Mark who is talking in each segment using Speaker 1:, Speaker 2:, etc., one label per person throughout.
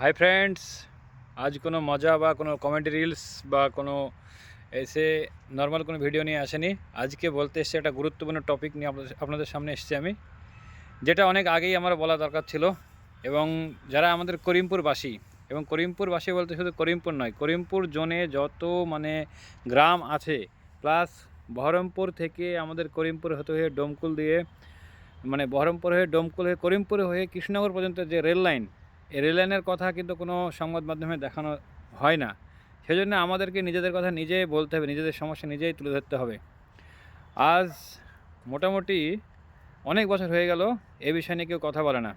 Speaker 1: Hi friends আজ কোনো মজা বা কোনো কমেডি রিলস বা কোনো এসে নর্মাল কোনো ভিডিও নিয়ে আসেনি। আজকে বলতে এসছে একটা গুরুত্বপূর্ণ টপিক নিয়ে আপনাদের আপনাদের সামনে এসেছি আমি, যেটা অনেক আগেই আমার বলা দরকার ছিল এবং যারা আমাদের করিমপুরবাসী এবং করিমপুরবাসী বলতে শুধু করিমপুর নয়, করিমপুর জোনে যত মানে গ্রাম আছে প্লাস বহরমপুর থেকে আমাদের করিমপুর হতে হয়ে ডোমকুল দিয়ে মানে বহরমপুর হয়ে ডোমকুল হয়ে করিমপুর হয়ে কৃষ্ণনগর পর্যন্ত যে রেল লাইন এই রেল লাইনের কথা কিন্তু কোনো সংবাদ মাধ্যমে দেখানো হয় না। সেজন্য আমাদেরকে নিজেদের কথা নিজেই বলতে হবে, নিজেদের সমস্যা নিজেই তুলে ধরতে হবে। আজ মোটামুটি অনেক বছর হয়ে গেল, এ বিষয় নিয়ে কেউ কথা বলে না।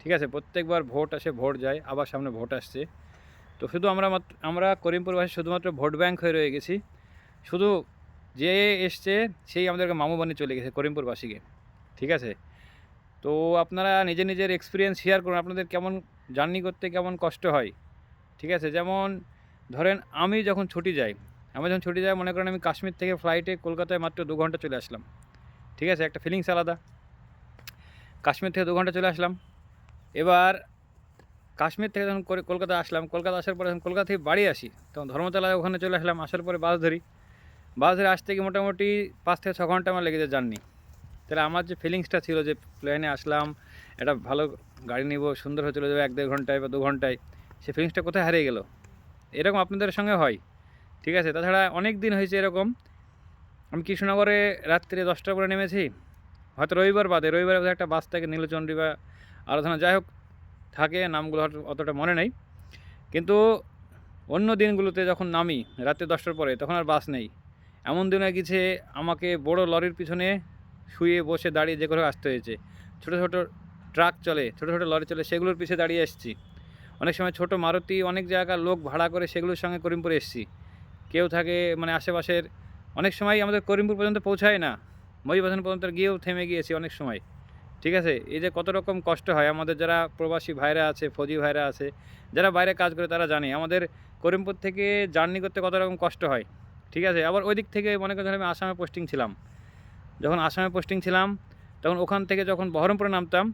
Speaker 1: ঠিক আছে, প্রত্যেকবার ভোট আসে, ভোট যায়, আবার সামনে ভোট আসছে। তো শুধু আমরা আমরা করিমপুরবাসী শুধুমাত্র ভোট ব্যাংক হয়ে রয়ে গেছি। শুধু যে এসছে, সেই আমাদেরকে মামু বানিয়ে চলে গেছে করিমপুরবাসীকে ঠিক আছে? তো আপনারা নিজে নিজের এক্সপিরিয়েন্স শেয়ার করুন, আপনাদের কেমন জার্নি করতে কেমন কষ্ট হয়? ঠিক আছে, যেমন ধরেন আমি যখন ছুটি যাই, আমি যখন ছুটি যাই, মনে করেন আমি কাশ্মীর থেকে ফ্লাইটে কলকাতায় মাত্র দু ঘণ্টা চলে আসলাম। ঠিক আছে, একটা ফিলিংস আলাদা। কাশ্মীর থেকে দু ঘণ্টা চলে আসলাম। এবার কাশ্মীর থেকে যখন কলকাতা আসলাম কলকাতা আসার পরে যখন কলকাতা থেকে বাড়ি আসি, তখন ধর্মতলায় ওখানে চলে আসলাম, আসার পরে বাস ধরি। বাস ধরে আসতে গিয়ে মোটামুটি পাঁচ থেকে ছ ঘণ্টা আমার লেগে যায় জার্নি। তাহলে আমার যে ফিলিংসটা ছিল যে প্লেনে আসলাম, একটা ভালো গাড়ি নিব, সুন্দর হয়ে চলে যাবে, এক দেড় ঘন্টায় বা দু ঘন্টায়, সে ফিলিংসটা কোথায় হারিয়ে গেল? এরকম আপনাদের সঙ্গে হয়। ঠিক আছে, তাছাড়া অনেক দিন হয়েছে এরকম। আমি কৃষ্ণনগরে রাত্রে দশটার পরে নেমেছি। হয়তো রবিবার বাদে রবিবার বাদে একটা বাস থাকে, নীলচন্ডী বা আরাধনা, যাই হোক, থাকে, নামগুলো অতটা মনে নেই। কিন্তু অন্য দিনগুলোতে যখন নামি, রাত্রে দশটার পরে, তখন আর বাস নেই। এমন দিনে গেছে, আমাকে বড় লরির পিছনে শুয়ে বসে দাঁড়িয়ে যে করে আসতে হয়েছে। ছোটো ছোটো ট্রাক চলে, ছোটো ছোটো লরি চলে, সেগুলোর পিছে দাঁড়িয়ে এসেছি। অনেক সময় ছোটো মারুতি, অনেক জায়গার লোক ভাড়া করে সেগুলোর সঙ্গে করিমপুরে এসেছি। কেউ থাকে মানে আশেপাশের, অনেক সময় আমাদের করিমপুর পর্যন্ত পৌঁছায় না। মহিবাসন পর্যন্ত গিয়েও থেমে গিয়েছি অনেক সময়। ঠিক আছে? এই যে কত রকম কষ্ট হয়, আমাদের যারা প্রবাসী ভাইরা আছে, ফৌজি ভাইরা আছে, যারা বাইরে কাজ করে তারা জানে, আমাদের করিমপুর থেকে জার্নি করতে কত রকম কষ্ট হয়। ঠিক আছে? আবার ওই দিক থেকে মনে করেন আমি আসামে পোস্টিং ছিলাম। যখন আসামে পোস্টিং ছিলাম, তখন ওখান থেকে যখন বহরমপুরে নামতাম,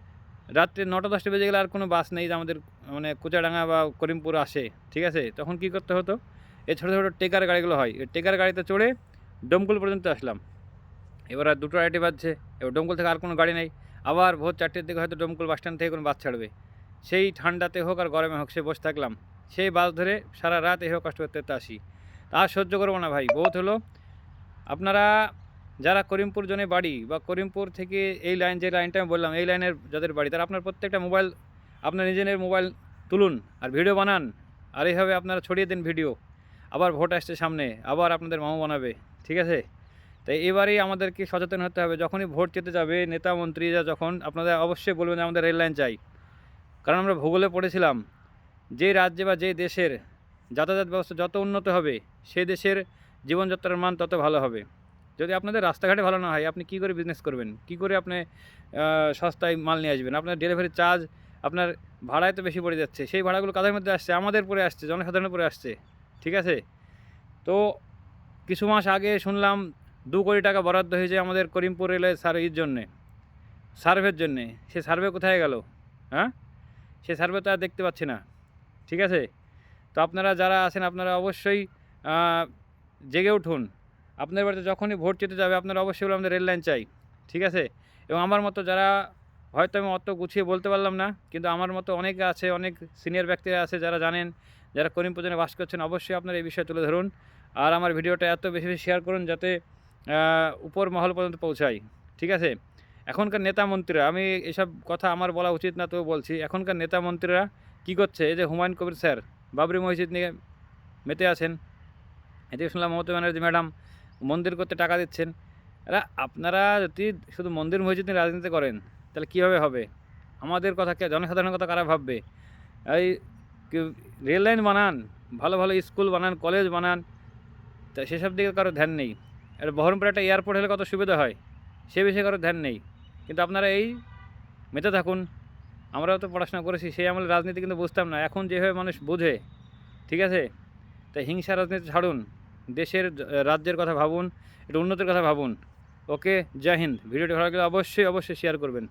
Speaker 1: রাত্রে নটা দশটা বেজে গেলে আর কোনো বাস নেই যে আমাদের মানে কুচাডাঙ্গা বা করিমপুর আসে, ঠিক আছে? তখন কি করতে হতো? এই ছোটো ছোটো টেকার গাড়িগুলো হয়, এই টেকার গাড়িতে চড়ে ডোমকুল পর্যন্ত আসলাম। এবার আর দুটো আইটি বাজছে, এবার ডোমকুল থেকে আর কোনো গাড়ি নেই। আবার ভোর চারটের দিকে হয়তো ডোমকুল বাস স্ট্যান্ড থেকে কোনো বাস ছাড়বে। সেই ঠান্ডাতে হোক আর গরমে হোক সে বসে থাকলাম। সেই বাস ধরে সারা রাত এই হোক কষ্ট করতে করতে আসি। তা সহ্য করব না ভাই, বহুত হলো। আপনারা যারা করিমপুর জনে বাড়ি বা করিমপুর থেকে এই লাইন, যে লাইনটা আমি বললাম, এই লাইনের যাদের বাড়ি, তারা আপনার প্রত্যেকটা মোবাইল, আপনার নিজের মোবাইল তুলুন আর ভিডিও বানান। আর এইভাবে আপনারা ছড়িয়ে দিন ভিডিও। আবার ভোট আসছে সামনে, আবার আপনাদের মামু বানাবে, ঠিক আছে? তাই এবারেই আমাদেরকে সচেতন হতে হবে। যখনই ভোট যেতে যাবে, নেতা মন্ত্রীরা যখন আপনাদের অবশ্যই বলবেন যে আমাদের রেল লাইন চাই। কারণ আমরা ভূগোলে পড়েছিলাম, যে রাজ্যে বা যে দেশের যাতায়াত ব্যবস্থা যত উন্নত হবে সেই দেশের জীবনযাত্রার মান তত ভালো হবে। যদি আপনাদের রাস্তাঘাটে ভালো না হয়, আপনি কী করে বিজনেস করবেন? কী করে আপনি সস্তায় মাল নিয়ে আসবেন? আপনার ডেলিভারি চার্জ আপনার ভাড়ায় তো বেশি পড়ে যাচ্ছে। সেই ভাড়াগুলো কাদের মধ্যে আসছে? আমাদের পরে আসছে, জনসাধারণের পরে আসছে। ঠিক আছে? তো কিছু মাস আগে শুনলাম দু কোটি টাকা বরাদ্দ হয়েছে আমাদের করিমপুর রেলের সার্ভির জন্যে, সার্ভের জন্যে। সে সার্ভে কোথায় গেল? হ্যাঁ? সে সার্ভে তো আর দেখতে পাচ্ছি না। ঠিক আছে? তো আপনারা যারা আছেন, আপনারা অবশ্যই জেগে উঠুন। আপনার বাড়িতে যখনই ভোট যেতে যাবে, আপনারা অবশ্যই বলবেন, আমাদের রেল লাইন চাই। ঠিক আছে? এবং আমার মতো যারা, হয়তো আমি অত গুছিয়ে বলতে পারলাম না, কিন্তু আমার মতো অনেকে আছে, অনেক সিনিয়র ব্যক্তিরা আছে যারা জানেন, যারা করিম পর্যন্ত বাস করছেন, অবশ্যই আপনারা এই বিষয়ে তুলে ধরুন। আর আমার ভিডিওটা এত বেশি বেশি শেয়ার করুন যাতে উপর মহল পর্যন্ত পৌঁছায়। ঠিক আছে? এখনকার নেতা মন্ত্রীরা, আমি এসব কথা আমার বলা উচিত না তো বলছি, এখনকার নেতা মন্ত্রীরা কী করছে? এই যে হুমায়ুন কবির স্যার, বাবরি মসজিদ নিয়ে মেতে আছেন। এদিকে শুনলাম মমতা ব্যানার্জি, ম্যাডাম মন্দির করতে টাকা দিচ্ছেন। এরা আপনারা যদি শুধু মন্দির মসজিদ রাজনীতি করেন, তাহলে কীভাবে হবে? আমাদের কথা কে, জনসাধারণের কথা কারা ভাববে? এই রেল লাইন বানান, ভালো ভালো স্কুল বানান, কলেজ বানান, তা সেসব দিকে কারও ধ্যান নেই। আর বহরমপুরে একটা এয়ারপোর্ট হলে কত সুবিধা হয়, সে বিষয়ে কারও ধ্যান নেই। কিন্তু আপনারা এই মেতে থাকুন। আমরাও তো পড়াশোনা করেছি, সেই আমলে রাজনীতি কিন্তু বুঝতাম না। এখন যেভাবে মানুষ বোঝে, ঠিক আছে? তাই হিংসা রাজনীতি ছাড়ুন। দেশের রাজ্যের কথা ভাবুন, একটু উন্নতির কথা ভাবুন। ওকে, জয় হিন্দ। ভিডিওটি ভালো লাগলে অবশ্যই অবশ্যই শেয়ার করবেন।